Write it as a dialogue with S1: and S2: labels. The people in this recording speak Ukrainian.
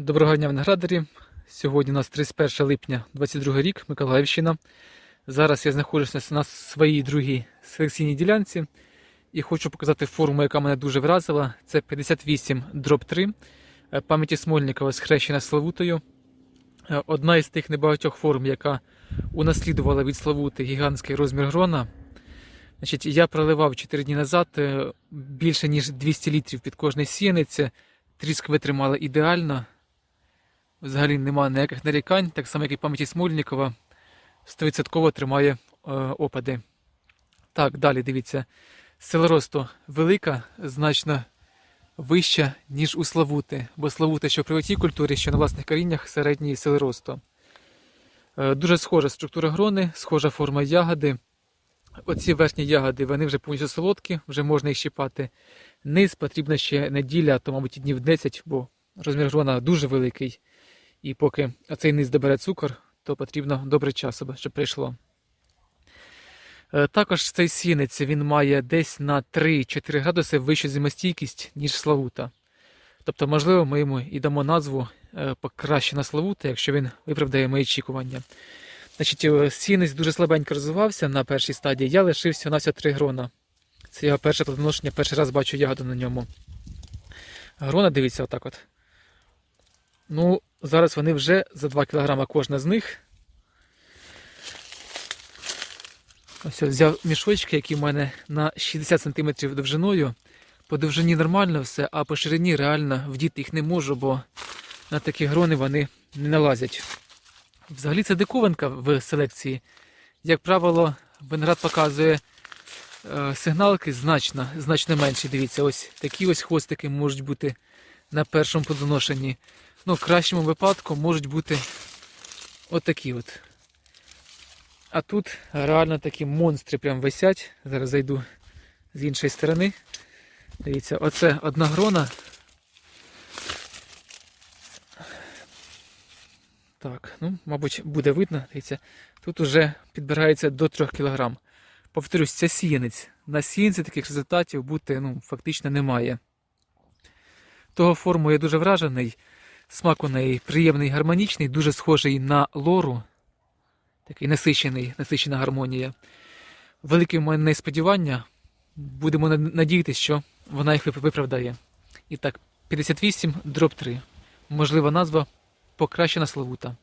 S1: Доброго дня, виноградарі. Сьогодні у нас 31 липня 22 рік, Миколаївщина. Зараз я знаходжуся на своїй другій селекційній ділянці і хочу показати форму, яка мене дуже вразила. Це 58 дроб 3 е, пам'яті Смольникова схрещена Славутою. Е, Одна із тих небагатьох форм, яка унаслідувала від Славути гігантський розмір грона. Значить, я проливав 4 дні назад е, більше ніж 200 літрів під кожний сіянець. Тріск витримала ідеально. Взагалі немає ніяких нарікань, так само, як і пам'яті Смольникова. 100% тримає е, опади. Так, далі дивіться. Сила росту велика, значно вища, ніж у Славути. Бо Славути, що в приватній культурі, що на власних коріннях середньої сили росту. Е, дуже схожа структура грони, схожа форма ягоди. Оці верхні ягоди, вони вже повністю солодкі, вже можна їх щипати. Низ потрібна ще неділя, то, мабуть, днів 10, бо розмір грона дуже великий. І поки оцей низ добере цукор, то потрібно добре часу, щоб прийшло. Е, Також цей сінець він має десь на 3-4 градуси вищу зимостійкість, ніж Славута. Тобто, можливо, ми йому і дамо назву е, покращена Славута, якщо він виправдає мої очікування. Значить, е, сінець дуже слабенько розвивався на першій стадії, я лишився на все 3 грона. Це його перше плодоношення, перший раз бачу ягоду на ньому. Грона, дивіться, отак от. Ну, зараз вони вже за 2 кг кожна з них. Ось взяв мішочки, які в мене на 60 см довжиною. По довжині нормально все, а по ширині реально вдіти їх не можу, бо на такі грони вони не налазять. Взагалі це диковинка в селекції. Як правило, виноград показує е, сигналки значно, значно менші. Дивіться, ось такі ось хвостики можуть бути на першому плодоношенні. Ну, в кращому випадку можуть бути отакі от. А тут реально такі монстри прям висять. Зараз зайду з іншої сторони. Дивіться, оце одна грона. Так, ну, мабуть, буде видно. Дивіться, тут уже підбирається до 3 кг. Повторюсь, це сіянець. На сіянці таких результатів бути ну, фактично немає. Того форму я дуже вражений. Смак у неї приємний, гармонічний, дуже схожий на лору. Такий насичений, насичена гармонія. Велике в мене сподівання. Будемо надіятися, що вона їх виправдає. І так, 58 дроб 3. Можлива назва покращена Славута.